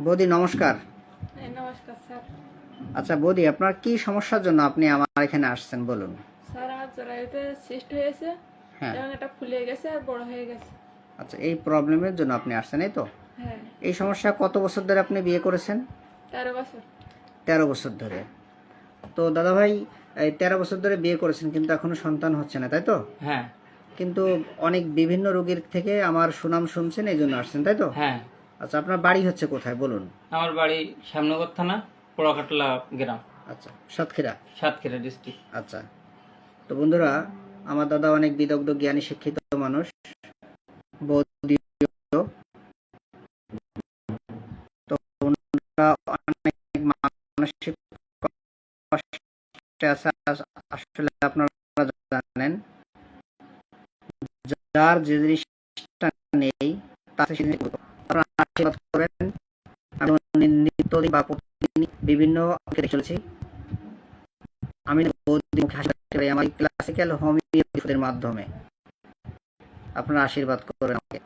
বৌদি নমস্কার। নমস্কার স্যার। আচ্ছা বৌদি আপনার কি সমস্যার জন্য আপনি আমার এখানে আসছেন বলুন? স্যার আমার জরায়ুতে সিস্ট হয়েছে হ্যাঁ। এবং এটা ফুলে গেছে আর বড় হয়ে গেছে। আচ্ছা এই প্রবলেমের জন্য আপনি আসছেন এই তো? হ্যাঁ। এই সমস্যা কত বছর ধরে আপনি বিয়ে করেছেন? তেরো বছর। তেরো বছর ধরে। তো দাদা ভাই এই তেরো বছর ধরে বিয়ে করেছেন কিন্তু এখনও সন্তান হচ্ছে না তাই তো? হ্যাঁ। কিন্তু অনেক বিভিন্ন রোগীর থেকে আমার সুনাম শুনছেন এই জন্য আসছেন তাই তো? হ্যাঁ। আচ্ছা আপনার বাড়ি হচ্ছে কোথায়? বলুন। আমার বাড়ি শ্যামনগর থানা পোড়াকাটলা গ্রাম। আচ্ছা সাতক্ষীরা? সাতক্ষীরা ডিস্ট্রিক্ট আচ্ছা। তো বন্ধুরা আমার দাদা অনেক বিদগ্ধ জ্ঞানী শিক্ষিত মানুষ। মানসিক কষ্টে আছে আসলে আপনারা জানেন। যার যে জিনিসটা নেই তাতে। আপনারা আশীর্বাদ আমি নিত্যদিন বা প্রতিদিন বিভিন্ন দেখে চলেছি। আমি আমার ক্লাসিক্যাল হোমিওপ্যাথির মাধ্যমে। আপনারা আশীর্বাদ আমাকে।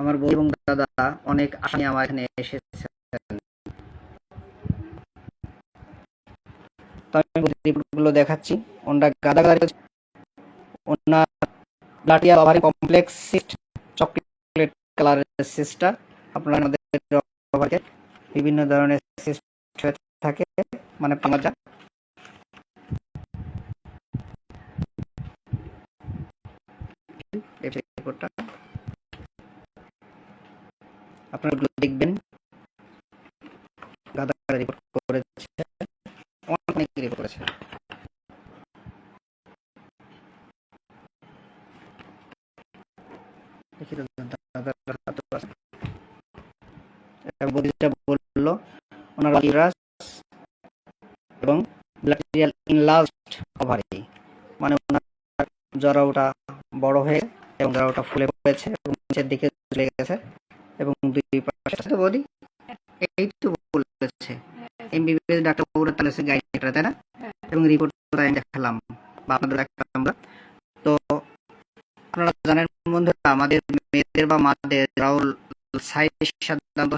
আমার এবং দাদা অনেক আশা আমার এখানে এসেছেন। রিপোর্টগুলো দেখাচ্ছি। ওনার গাদাগাদি হচ্ছে ওনার ব্লাটিয়া ওভারি কমপ্লেক্স চকলেট কালারের সিস্টটা আপনারা আমাদের ওভারকে বিভিন্ন ধরনের সিস্ট থাকে মানে এই রিপোর্টটা আপনারা দেখবেন। গাদা রিপোর্ট করেছে। অনেক রিপোর্ট করেছে দেখি তো দাদার হাতে আছে। এবং বডিটা বলল ওনার ইউরাস এবং ব্যাকটেরিয়াল ইনলাস্ট ওভারি মানে ওনার বড় হয়ে এবং জরাউটা ফুলে পড়েছে এবং নিচের দিকে চলে গেছে এবং দুই পাশে বডি এই তো বলেছে। এমবিবিএস ডাক্তার বাবুরা তাহলে সে গাইড তাই না। এবং রিপোর্ট তাই দেখালাম, বা আপনাদের দেখালাম আমরা। তো আপনারা জানেন বন্ধুরা, আমাদের মেয়েদের বা মাদের রাউল সাইজ সাধারণত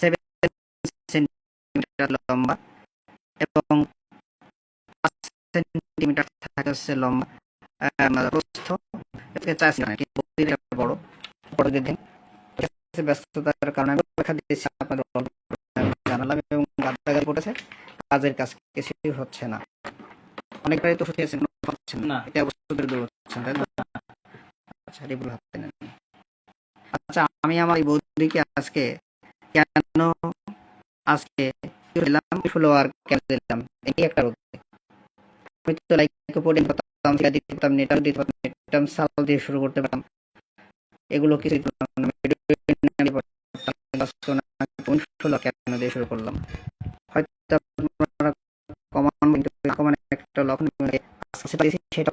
সেভেন সেন্টিমিটার লম্বা এবং সেন্টিমিটার থাকে হচ্ছে লম্বা। প্রস্থ এটাকে চার সেন্টিমিটার বড় বড় দিন। ব্যস্ততার কারণে আমি দেখা দিয়েছি আপনাদের জানালাম এবং গাদ্দাগাদি পড়েছে কাজের কাজ কিছুই হচ্ছে না। অনেকটাই তো হচ্ছে হচ্ছে না। এটা অবস্থা দূর হচ্ছেন তাই না আচ্ছা রিপুল হাতে নেন। আচ্ছা আমি আমার এই বৌদিকে আজকে কেন আজকে দিলাম ফলোয়ার কেন দিলাম? এই একটা রোগ। আমি তো লাইকোপোডিন করতাম টিকা দিতে পারতাম নেটাল দিতে পারতাম নেটাম সাল দিয়ে শুরু করতে পারতাম। এগুলো কিছু কেন দিয়ে শুরু করলাম? হয়তো কমান কমান একটা লক্ষণ আস্তে সেটা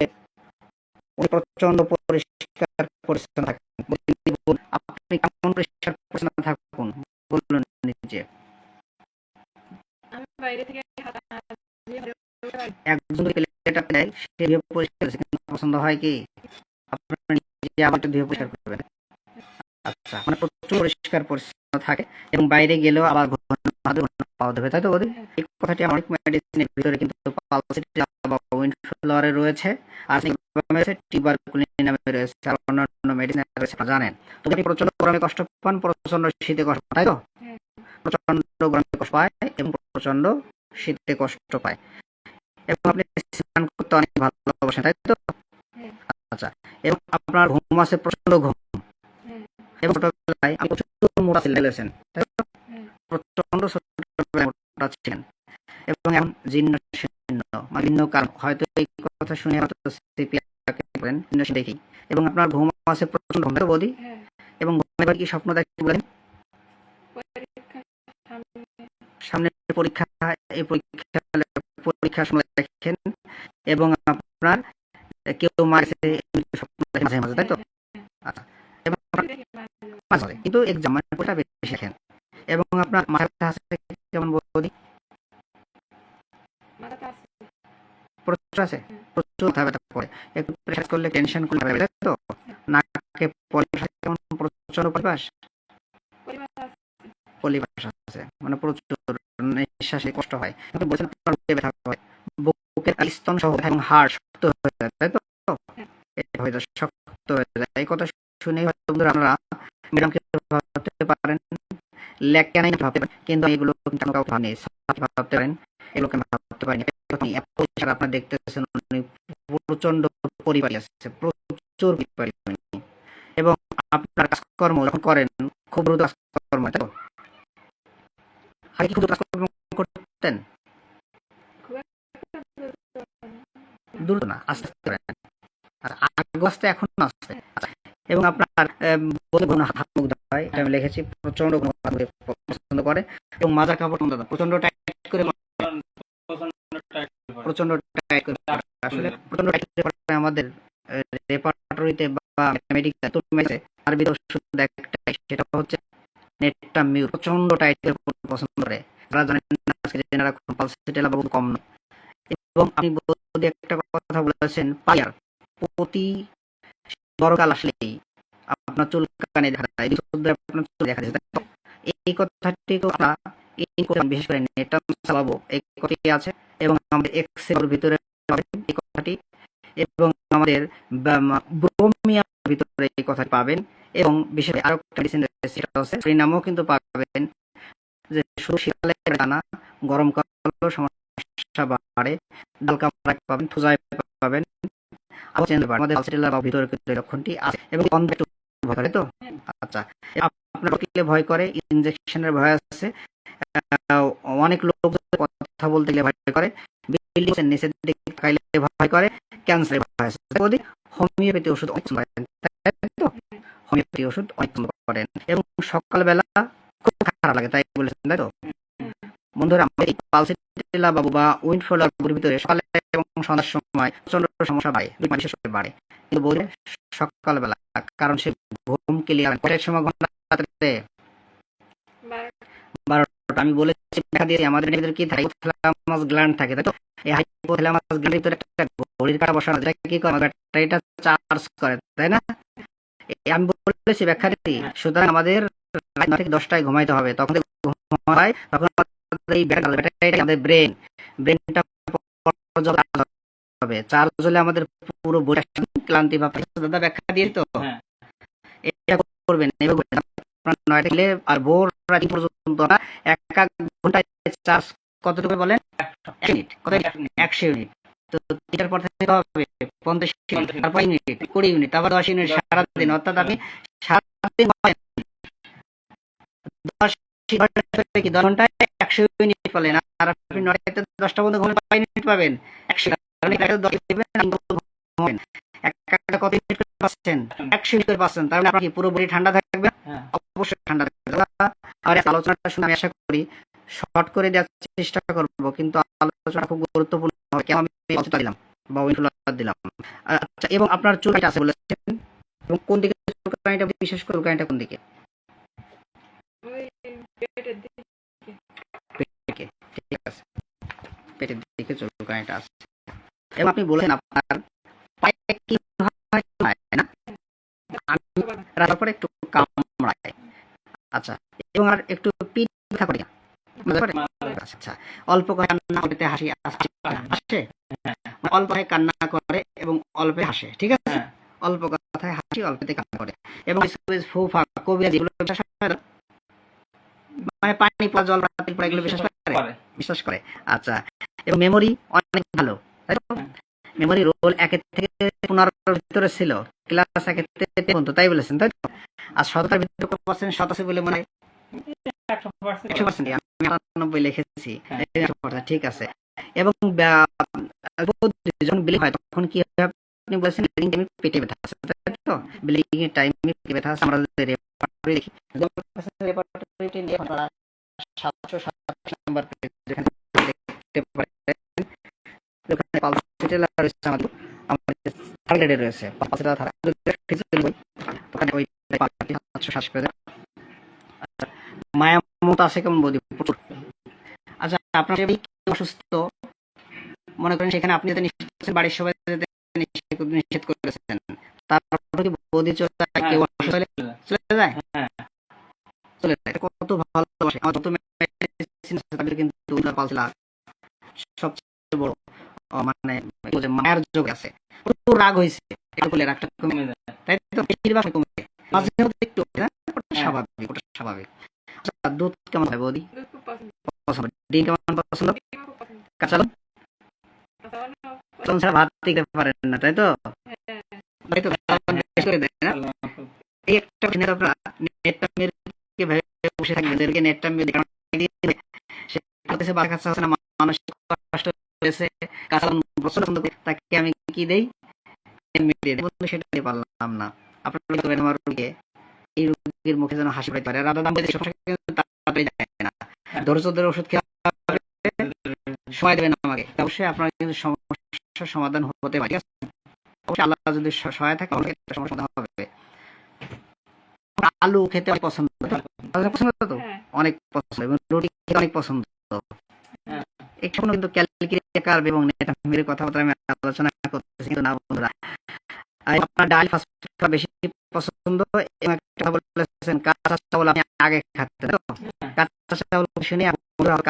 প্রচণ্ড পরিষ্কার পরিচ্ছন্ন থাকেন আপনি কেমন পরিষ্কার পরিচ্ছন্ন থাকুন? বলুন নিজে। একজন দেয় সে ধুয়ে পরিষ্কার পছন্দ হয় কি? আবার ধুয়ে পরিষ্কার করবেন আচ্ছা মানে প্রচুর পরিষ্কার পরিচ্ছন্ন থাকে এবং বাইরে গেলেও আবার পাওয়া দেবে তাই তো বৌদি? এই কথাটি অনেক মেডিসিনের ভিতরে কিন্তু পালসিটি বা উইন্ডফ্লোয়ারে রয়েছে আর রয়েছে টিউবারকুলিন নামে রয়েছে আর অন্যান্য মেডিসিন রয়েছে জানেন। তো আপনি প্রচণ্ড গরমে কষ্ট পান প্রচণ্ড শীতে কষ্ট তাই তো। প্রচণ্ড গরমে কষ্ট পায় এবং প্রচণ্ড শীতে কষ্ট পায়। এবং আপনি স্নান করতে অনেক ভালোবাসেন তাই তো হ্যাঁ। আচ্ছা এবং আপনার ঘুম আছে প্রচণ্ড ঘুম হ্যাঁ। এবং ছোটবেলায় প্রচুর মোটা ছিলেন তাই তো হ্যাঁ। প্রচণ্ড ছোটবেলায় মোটা ছিলেন এবং এখন জীর্ণ শীর্ণ মানে কারণ হয়তো এই কথা শুনে হয়তো জীর্ণ দেখি এবং আপনার ঘুম আছে প্রচণ্ড ঘুম হ্যাঁ। এবং ঘুমের কি স্বপ্ন দেখতে বলেন সামনে পরীক্ষা এই পরীক্ষা পরীক্ষার সময় দেখেন এবং আপনার কেউ দেখেন মাঝে মাঝে তাই তো? আচ্ছা এবং মাঝে মাঝে। মাঝে মাঝে কিন্তু এক্সাম মানে পরীক্ষা বেশি দেখেন। এবং আপনার ব্যথা আছে কেমন বৌদি প্রচুর আছে প্রচুর মাথা ব্যথা করে একটু প্রেশার করলে টেনশন করলে তাই তো? নাকে পরিপাশ কেমন? প্রচণ্ড পরিপাশ পরিমাণ আছে মানে প্রচুর। নিঃশ্বাসে কষ্ট হয়। আপনি বলছেন আপনার বুকে ব্যথা হয়। বুকের স্তন সহ এবং হাড় শক্ত হয়ে যায় তাই তো? হয়ে। যায় শক্ত হয়ে যায়। এই কথা শুনে হয়তো বন্ধুরা আপনারা ম্যাডামকে ভাবতে পারেন ভাবতে পারেন কিন্তু এগুলো কিন্তু আমি কাউকে ভাবনি ভাবতে পারেন এগুলোকে ভাবতে পারিনি আপনারা দেখতেছেন প্রচণ্ড পরিবারী আছে প্রচুর পরিবারী। এবং আপনার কাজকর্ম যখন করেন খুব দ্রুত কাজকর্ম আগে কি দ্রুত কাজকর্ম করতেন গুরুত্ব না। আস্তে আর আগে এখন আস্তে আচ্ছা, এবং আপনার বলে কোনো হাত মুখ ধোয় এটা আমি লিখেছি প্রচণ্ড কোনো পছন্দ করে এবং মাজা কাপড় করে। প্রচণ্ড টাইট করে প্রচণ্ড টাইট করে। আসলে প্রচণ্ড টাইট করে আমাদের রেপার্টরিতে বা মেডিকেল তার ভিতরে ওষুধ একটাই সেটা হচ্ছে নেটটা মিউ প্রচণ্ড টাইট করে পছন্দ করে। যারা জানেন না আজকে জেনে রাখুন পালসিটেলা বহুত কম নয়। এবং আপনি বৌদি একটা কথা বলেছেন, পায়ার, প্রতি বড়কাল আসলেই আপনার চুল কানে দেখা যায় আপনার চুল দেখা যায় এই কথাটি কথা বিশেষ করে নেটটা চালাবো, এই কথাটি আছে, এবং আমাদের এক্সের ভিতরে এই কথাটি এবং আমাদের ভিতরে এই কথাটি পাবেন এবং বিশেষ আরও একটা মেডিসিন রয়েছে হচ্ছে পরিণামও কিন্তু পাবেন। যে শীতকালে দানা, গরম কালেও সমস্যা বাড়ে, ডাল কামড়া পাবেন, থুজায় পাবেন। আমাদের আলসেটেলার বা ভিতরে লক্ষণটি আছে এবং অন্ধ একটু ভয় করে তো? আচ্ছা আপনার ভয় করে ইনজেকশনের ভয় আছে। অনেক লোক কথা বলতে গেলে ভয় করে বিল্ডিং নিচের দিকে তাকাইলে ভয় করে ক্যান্সারের ভয় আছে। হোমিওপ্যাথি ওষুধ অনেক করেন তো? হোমিওপ্যাথি ওষুধ অনেক করেন। এবং সকালবেলা খুব খারাপ লাগে তাই বলেছেন তাই তো? বন্ধুরা আমাদের পালসিটিলা বাবু বা উইন্ডফল বাবুর ভিতরে সকালে এবং সন্ধ্যার সময় প্রচণ্ড সমস্যা বাড়ে বিশেষ করে বাড়ে। কিন্তু বলে সকালবেলা কারণ সে ঘুম ক্লিয়ার কটার সময় ঘণ্টা রাত্রে? বারোটা। আমি বলেছি আমাদের ভিতরে কি হাইপোথ্যালামাস গ্ল্যান্ড থাকে তাই তো? এই হাইপোথ্যালামাস গ্ল্যান্ডের ভিতরে একটা ঘড়ির কাটা বসানো যেটা কি করে? ব্যাটারিটা চার্জ করে তাই না? আমি বলেছি ব্যাখ্যা দিই সুতরাং আমাদের রাত থেকে দশটায় ঘুমাইতে হবে। তখন ঘুমায় তখন এই ব্যাটারিটা আমাদের ব্রেন ব্রেনটা হবে। চার্জ হলে আমাদের পুরো বডি ক্লান্তি থাকে। দাদা ব্যাখ্যা দিয়ে তো? হ্যাঁ। এটা করবেন এভাবে করবেন। নয়টা গেলে আর ভোর রাতি পর্যন্ত না, এক এক ঘন্টায় চার্জ কতটুকু বলেন? এক মিনিট, কত একশো ইউনিট। তো এটার পর থেকে হবে পঞ্চাশ ইউনিট, তারপর ইউনিট কুড়ি ইউনিট তারপর দশ ইউনিট সারাদিন। অর্থাৎ আপনি সারাদিন মানে আপনার কি পুরো ঠান্ডা থাকবে? হ্যাঁ। অবশ্যই ঠান্ডা আর আলোচনাটা শুনে আমি আশা করি শর্ট করে দেওয়ার চেষ্টা করব কিন্তু আলোচনা খুব গুরুত্বপূর্ণ হবে। কেন আমি দিলাম বা উইন্ডোলার দিলাম? আচ্ছা এবং আপনার চুলকানিটা আছে বলেছেন। এবং কোন দিকে চুলকানিটা বিশেষ করে চুলকানিটা কোন দিকে? ঠিক আছে। পেটের দিকে চুলকানিটা আছে। এবং আপনি বলেন আপনার পায়ে কি হয় না? আমি রাখার পরে একটু কামড়ায় আচ্ছা এবং আর একটু পিঠ ব্যথা করে? আচ্ছা অল্প করে কান্না করতে হাসি আসে মানে অল্প কান্না করে এবং অল্পে হাসে ঠিক আছে? হ্যাঁ। অল্প কথায় হাসি অল্পতে কান্না করে। এবং ফুফা কবিরা যেগুলো মানে পানি পড়া জল রাতের পর এগুলো বিশ্বাস করে। বিশ্বাস করে। আচ্ছা এবং মেমোরি অনেক ভালো হ্যাঁ। মেমোরি রোল একের থেকে পনেরোর ভিতরে ছিল ক্লাস একের থেকে পর্যন্ত তাই বলেছেন তাই তো? আর শততার ভিতরে কত পার্সেন্ট আছে বলে মনে হয়? একশো পার্সেন্ট আমি আটানব্বই লিখেছি। হ্যাঁ। এই 100% ঠিক আছে। এবং যখন বিলিং হয় তখন কি আপনি বলেছেন বিলিং টাইমে পেটে ব্যথা আছে তাই তো? বিলিং এর টাইমে পেটে ব্যথা আছে আমরা রেপার্টরি দেখি। রেপার্টরিটি নিয়ে আপনারা সাতশো সাতাশ নাম্বার যেখানে দেখতে পারেন ওখানে পালসিটেল রয়েছে আমাদের আমাদের থার্ড গ্রেডে রয়েছে পালসিটেল থার্ড ফিজিক্যাল ওই সাতশো সাতাশ পেজে মায়া মতো আছে কেমন বৌদি? প্রচুর। আচ্ছা আপনার অসুস্থ? মনে করেন সেখানে আপনি যাতে নিষেধ বাড়ির সবাই যাতে নিষেধ নিষেধ করেছেন তারপর কি বৌদি চলে যায়? কেউ অসুস্থ হলে চলে যায়। চলে যায়? কত ভালোবাসে। আমার যত medicine তাদের কিন্তু উল্টা সবচেয়ে বড় মানে মায়ের যোগ আছে। প্রচুর রাগ হয়েছে। বলে রাগটা কমে কমে যায়। তাই তো? বেশিরভাগ কমে যায়। মাঝে মধ্যে একটু হ্যাঁ। স্বাভাবিক ওটা স্বাভাবিক। আচ্ছা দুধ কেমন হয় বৌদি? পছন্দ। ডিম কেমন পছন্দ? কাঁচা লবণ? ছাড়া ভাত দিতে পারেন না তাই তো? হ্যাঁ। তাই তো কাঁচা লবণ বেশ করে দেয় না? এই একটা দিনের আপনারা নেটটা মেরে ভেবে বসে থাকবেন এদেরকে নেটটা মেরে সে করতেছে বাচ্চা কাচ্চা হচ্ছে না মানসিক কষ্ট হয়েছে কাঁচা লবণ পছন্দ তাকে আমি কি দেই? সেটা পারলাম না। আপনারা তো আমার রোগীকে এই রোগীর মুখে যেন হাসি পাইতে পারে। রাধা দাম তাড়াতাড়ি যায় না। ধৈর্য ধরে ওষুধ খেয়ে সময় দেবেন আমাকে। অবশ্যই আপনার কিন্তু সমস্যার সমাধান হতে পারে। অবশ্যই আল্লাহ যদি সহায় থাকে অনেক হবে। আলু খেতে অনেক পছন্দ পছন্দ তো? হ্যাঁ। অনেক পছন্দ এবং রুটি খেতে অনেক পছন্দ। হ্যাঁ। এখনও কিন্তু ক্যালকুলেটর এবং নেট কথাবার্তা আমি আলোচনা করতেছি কিন্তু না বন্ধুরা। আপনার ডাল বেশি পছন্দ এবং একটা কথা বলেছেন কাঁচা চাউল আপনি আগে তো? কাঁচা চাউল শুনে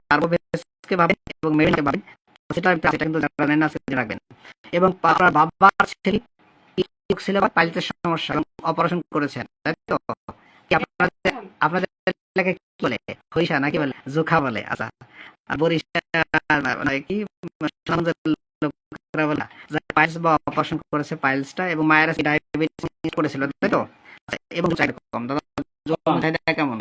কার্বোবেসকে ভাবেন এবং ভাবেন সেটা সেটা কিন্তু জানেন না সেটা রাখবেন। এবং আপনার বাবার ছেলে ছিল বা পালিতের সমস্যা অপারেশন করেছেন তাই তো? আপনাদের আপনাদের এলাকায় কি বলে? হরিষা নাকি বলে? জোখা বলে আচ্ছা। আর বরিশা মানে কি? লোকেরা বলে পাইলস বা অপারেশন করেছে পাইলসটা এবং মায়েরা ডায়াবেটিস করেছিল তাই তো? এবং কম। দাদা যৌন চাহিদা কেমন?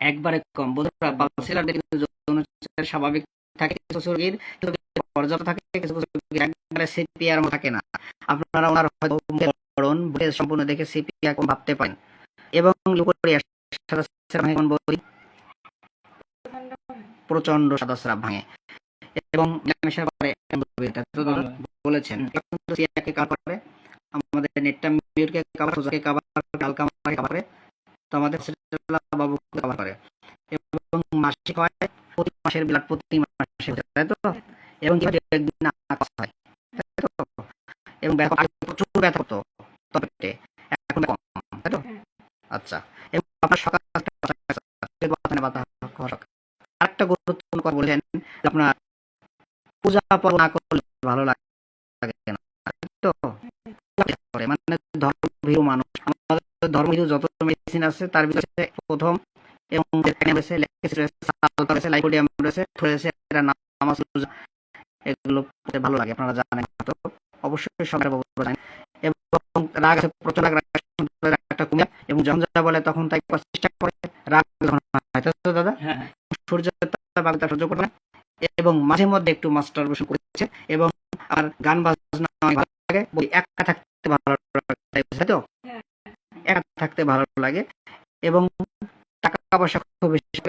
একবারে কম। বন্ধুরা কিন্তু যৌন চাহিদা স্বাভাবিক থাকে কিছু কিছু রোগীর পর্যাপ্ত থাকে কিছু একবারে সিপিআর থাকে না। আপনারা ওনার হয়তো সম্পূর্ণ দেখে সিপিআর ভাবতে পারেন। এবং লুকোরিয়া প্রচণ্ড সদস্যরা ভাঙে। এবং মিলামেশার পরে বলেছেন। সিয়াকে কাভার করে আমাদের নেটটা মিউটকে কাভার সোজাকে কাভার করে আলকামাকে কাভার করে তো আমাদের সিস্টারলা বাবুকে কাভার করে। এবং মাসিক হয় প্রতি মাসের ব্লাড প্রতি মাসে তাই তো? এবং কি হয়, একদিন না হয় তাই তো? এবং ব্যথা প্রচুর ব্যথা হতো তবে এখন কম তাই তো? আচ্ছা। এবং আপনার সকাল আরেকটা গুরুত্বপূর্ণ কথা বলেছেন যে আপনার পূজা না করলে ভালো লাগে না তো? মানে ধর্মভীরু মানুষ আমাদের ধর্মভীরু যত মেডিসিন আছে তার ভিতরে প্রথম এবং যেখানে রয়েছে রয়েছে লাইকোডিয়াম রয়েছে রয়েছে এরা নামাজ এগুলো ভালো লাগে আপনারা জানেন তো? অবশ্যই সবার জানেন এবং রাগ আছে প্রচুর রাগ রাগ একটা কুমির। এবং যখন যা বলে তখন তাই চেষ্টা করে রাগ যখন হয় তো দাদা? হ্যাঁ। সূর্য সহ্য করে না। এবং মাঝে মধ্যে একটু মাস্টার বসে করেছে এবং আর গান বাজনা ভালো লাগে। বলি একা থাকতে ভালো লাগে তো? হ্যাঁ। একা থাকতে ভালো লাগে এবং টাকা পয়সা খুব বেশি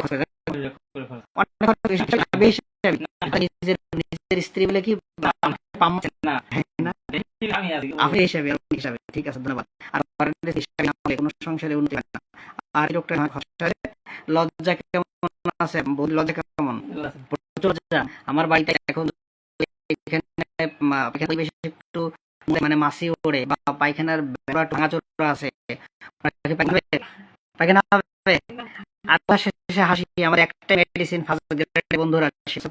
হয়। নিজের নিজের স্ত্রী বলে কি আপনি হিসাবে হিসাবে। ঠিক আছে ধন্যবাদ। আর কোনো সংসারে উন্নতি হয় না। আর লোকটা লজ্জা কেমন আছে? লজ্জা কেমন? আমার বাড়িতে এখন এখানে পরিবেশে একটু মানে মাছি ওড়ে বা পায়খানার আছে। পায়খানা হবে? শেষে হাসি আমার একটা মেডিসিন বন্ধুরা শেষে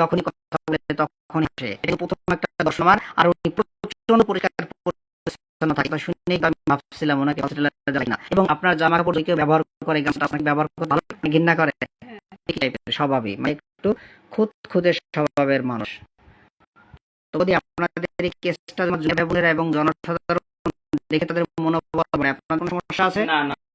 যখনই কথা বলে তখনই সে এটা প্রথম একটা দর্শন আমার। আর উনি প্রচণ্ড পরিষ্কার পরিচ্ছন্ন থাকে। আমি ভাবছিলাম ওনাকে হসপিটালে যাই না। এবং আপনার জামার কাপড় কেউ ব্যবহার করে গাছটা ব্যবহার করতে ভালো লাগে, ঘৃণা করে। স্বভাবই। মানে একটু খুদ খুদে স্বভাবের মানুষ। তো যদি আপনাদের এই কেসটা এবং জনসাধারণ দেখে তাদের মনোবল বাড়ে, আপনার কোনো সমস্যা আছে? না না।